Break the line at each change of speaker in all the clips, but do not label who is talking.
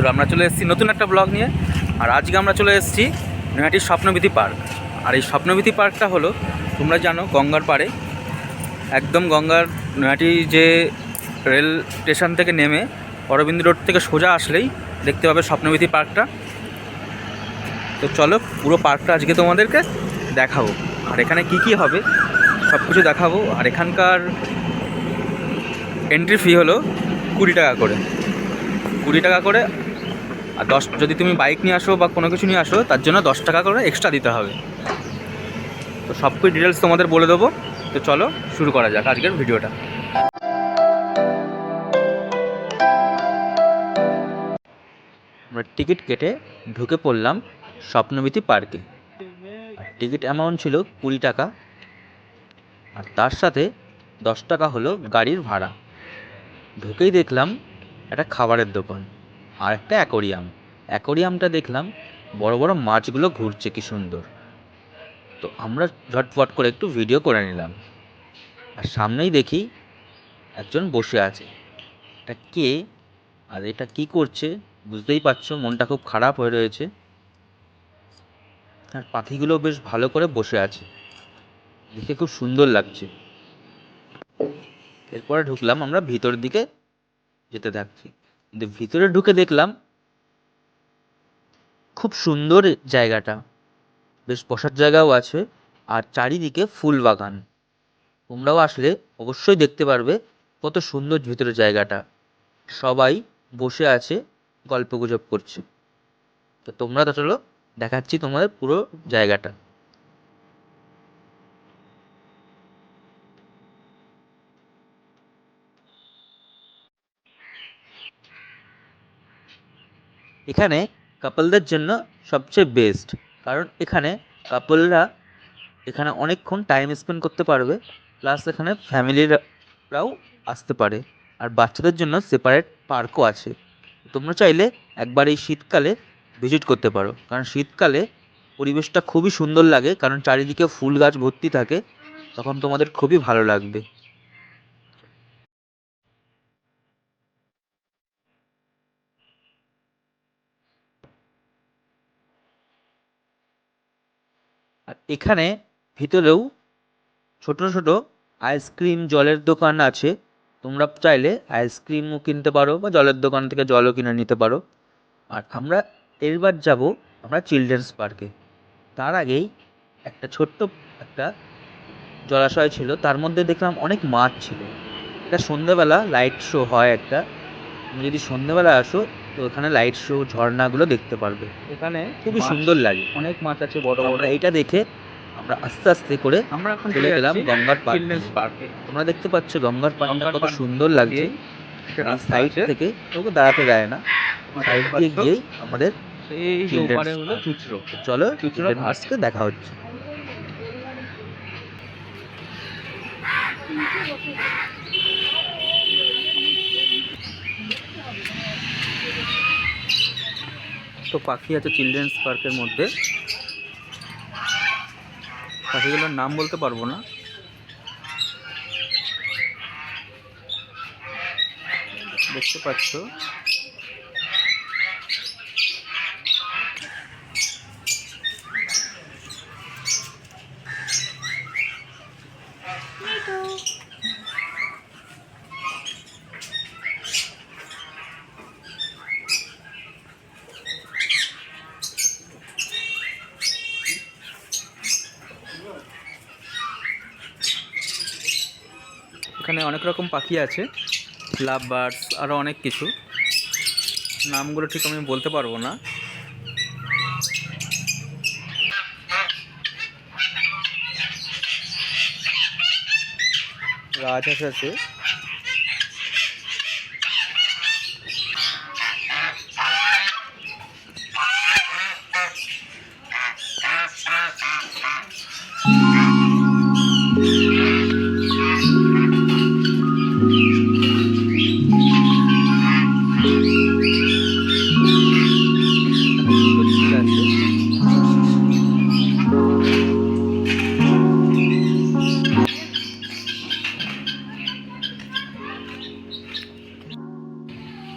বন্ধুরা, আমরা চলে এসেছি নতুন একটা ব্লগ নিয়ে। আর আজকে আমরা চলে এসেছি নৈহাটির স্বপ্নবিধি পার্ক। আর এই স্বপ্নবিধি পার্কটা হলো, তোমরা জানো গঙ্গার পাড়ে, একদম গঙ্গার নৈহাটি যে রেল স্টেশন থেকে নেমে অরবিন্দ রোড থেকে সোজা আসলেই দেখতে পাবে স্বপ্নবিধি পার্কটা। তো চলো, পুরো পার্কটা আজকে তোমাদেরকে দেখাবো। আর এখানে কি কি হবে সব কিছু দেখাবো। আর এখানকার এন্ট্রি ফি হলো কুড়ি টাকা করে। কুড়ি টাকা করে আর দশ, যদি তুমি বাইক নিয়ে আসো বা কোনো কিছু নিয়ে আসো, তার জন্য দশ টাকা করে এক্সট্রা দিতে হবে। তো সব কিছু ডিটেলস তোমাদের বলে দেবো। তো চলো শুরু করা যাক আজকের ভিডিওটা। আমরা টিকিট কেটে ঢুকে পড়লাম স্বপ্নবিতি পার্কে। টিকিট অ্যামাউন্ট ছিল কুড়ি টাকা। আর তার সাথে দশ টাকা হলো গাড়ির ভাড়া। ঢুকেই দেখলাম একটা খাবারের দোকান আর একটা অ্যাকোরিয়াম অ্যাকোরিয়ামটা দেখলাম, বড় বড় মাছগুলো ঘুরছে, কি সুন্দর। তো আমরা ঝটফট করে একটু ভিডিও করে নিলাম। আর সামনেই দেখি একজন বসে আছে। এটা কে? আর এটা কি করছে? বুঝতেই পারছ, মনটা খুব খারাপ হয়ে রয়েছে। আর পাখিগুলো বেশ ভালো করে বসে আছে। দেখে খুব সুন্দর লাগছে। এরপরে ঢুকলাম, আমরা ভিতরের দিকে যেতে থাকছি। কিন্তু ভিতরে ঢুকে দেখলাম খুব সুন্দর জায়গাটা। বেশ বসার জায়গাও আছে আর চারিদিকে ফুল বাগান। তোমরাও আসলে অবশ্যই দেখতে পারবে কত সুন্দর ভিতরে জায়গাটা। সবাই বসে আছে গল্প গুজব করছে। তো তোমরা তো চলো, দেখাচ্ছি তোমাদের পুরো জায়গাটা। এখানে কাপলদের জন্য সবচেয়ে বেস্ট কারণ এখানে কাপলরা এখানে অনেকক্ষণ টাইম স্পেন্ড করতে পারবে প্লাস এখানে ফ্যামিলিরাও আসতে পারে। আর বাচ্চাদের জন্য সেপারেট পার্কও আছে। তোমরা চাইলে একবার এই শীতকালে ভিজিট করতে পারো। কারণ শীতকালে পরিবেশটা খুবই সুন্দর লাগে, কারণ চারিদিকে ফুল গাছ ভর্তি থাকে, তখন তোমাদের খুবই ভালো লাগবে। আর এখানে ভিতরেও ছোট ছোট আইসক্রিম জলের দোকান আছে। তোমরা চাইলে আইসক্রিমও কিনতে পারো বা জলের দোকান থেকে জলও কিনে নিতে পারো। আর আমরা এরবার যাব আমরা চিলড্রেন্স পার্কে। তার আগেই একটা ছোট্ট একটা জলাশয় ছিল, তার মধ্যে দেখলাম অনেক মাছ ছিল। এটা সন্ধ্যেবেলা লাইট শো হয় একটা। তুমি যদি সন্ধ্যেবেলা আসো তো এখানে লাইট শো ঝর্ণাগুলো দেখতে পারবে। এখানে খুবই সুন্দর লাগে।
অনেক মাছ আছে বড় বড়।
এইটা দেখে আমরা আস্তে আস্তে করে
আমরা এখন
চলে গেলাম গঙ্গার
পার্কে
তোমরা দেখতে পাচ্ছ গঙ্গার
গঙ্গার
কত সুন্দর লাগছে। সাইড থেকে ওকে দাঁড়াতে দেয় না। সাইড দিয়ে গিয়েই আমাদের চলো park-এ দেখা হচ্ছে। তো পাখি আছে চিলড্রেন্স পার্কের মধ্যে। পাখিগুলোর নাম বলতে পারব না। দেখতে পাচ্ছ? এখানে অনেক রকম পাখি আছে লাভ বার্ডস আরও অনেক কিছু। নামগুলো ঠিক আমি বলতে পারব না। রাজহাঁস আছে।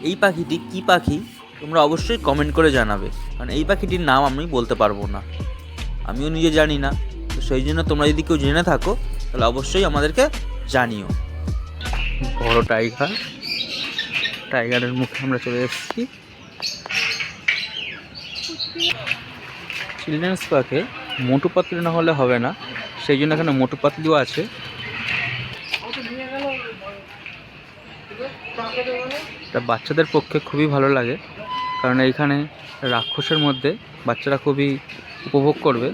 এই পাখিটি কি পাখি? তোমরা অবশ্যই কমেন্ট করে জানাবে। কারণ এই পাখিটির নাম আমি বলতে পারব না। আমিও নিজে জানি না। তো সেই জন্য তোমরা যদি কেউ জেনে থাকো, তাহলে অবশ্যই আমাদেরকে জানিও। বড় টাইগার টাইগারের মুখে আমরা চলে এসেছি। চিলড্রেন্স পার্কে মোটু পাতলি না হলে হবে না। সেই জন্য এখানে মোটু পাতলিও আছে। এটা বাচ্চাদের পক্ষে খুবই ভালো লাগে। কারণ এইখানে রাক্ষসের মধ্যে বাচ্চারা খুবই উপভোগ করবে।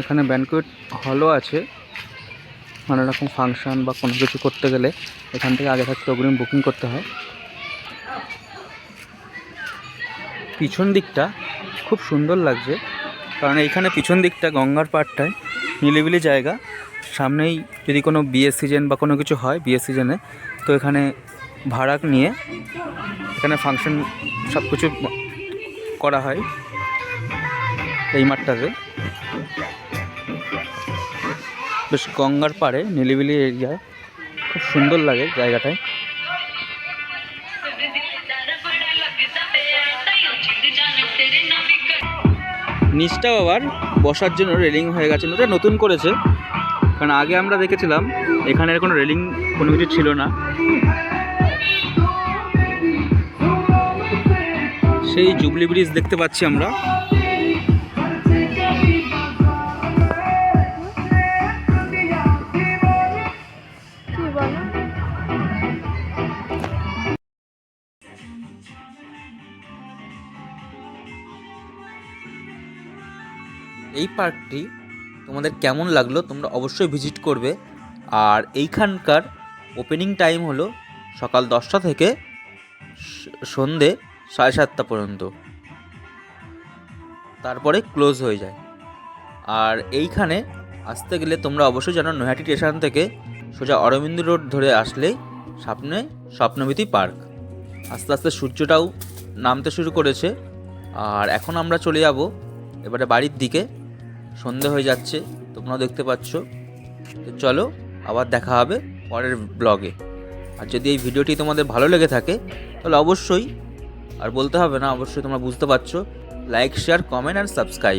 এখানে ব্যানকুয়েট হলও আছে। নানা রকম ফাংশন বা কোনো কিছু করতে গেলে এখান থেকে আগে থাকতে অগ্রিম বুকিং করতে হয়। পিছন দিকটা খুব সুন্দর লাগছে, কারণ এইখানে পিছন দিকটা গঙ্গার পাড়টায় নিলিবিলি জায়গা। সামনেই যদি কোনো বিয়ের সিজন বা কোনো কিছু হয়, বিয়ের সিজনে তো এখানে ভাড়া নিয়ে এখানে ফাংশন সব কিছু করা হয় এই মাঠটাতে। বেশ গঙ্গার পাড়ে, নিলিবিলি এরিয়ায় খুব সুন্দর লাগে জায়গাটায়। নিচটাও আবার বসার জন্য রেলিং হয়ে গেছে ওটা নতুন করেছে। কারণ আগে আমরা দেখেছিলাম, এখানে কোনো রেলিং কোনো কিছু ছিল না। সেই জুবলি ব্রিজ দেখতে পাচ্ছি আমরা। এই পার্কটি তোমাদের কেমন লাগল তোমরা অবশ্যই ভিজিট করবে। আর এইখানকার ওপেনিং টাইম হলো সকাল দশটা থেকে সন্ধে সাড়ে সাতটা পর্যন্ত। তারপরে ক্লোজ হয়ে যায়। আর এইখানে আসতে গেলে তোমরা অবশ্যই জানো নৈহাটি স্টেশন থেকে সোজা অরবিন্দ রোড ধরে আসলেই সামনে স্বপ্নভীতি পার্ক। আস্তে আস্তে সূর্যটাও নামতে শুরু করেছে। আর এখন আমরা চলে যাব এবারে বাড়ির দিকে। সন্ধে হয়ে যাচ্ছে, তোমরাও দেখতে পাচ্ছ। তো চলো, আবার দেখা হবে পরের ব্লগে আর যদি এই ভিডিওটি তোমাদের ভালো লেগে থাকে, তাহলে অবশ্যই, আর বলতে হবে না, অবশ্যই তোমরা বুঝতে পারছ like share comment and subscribe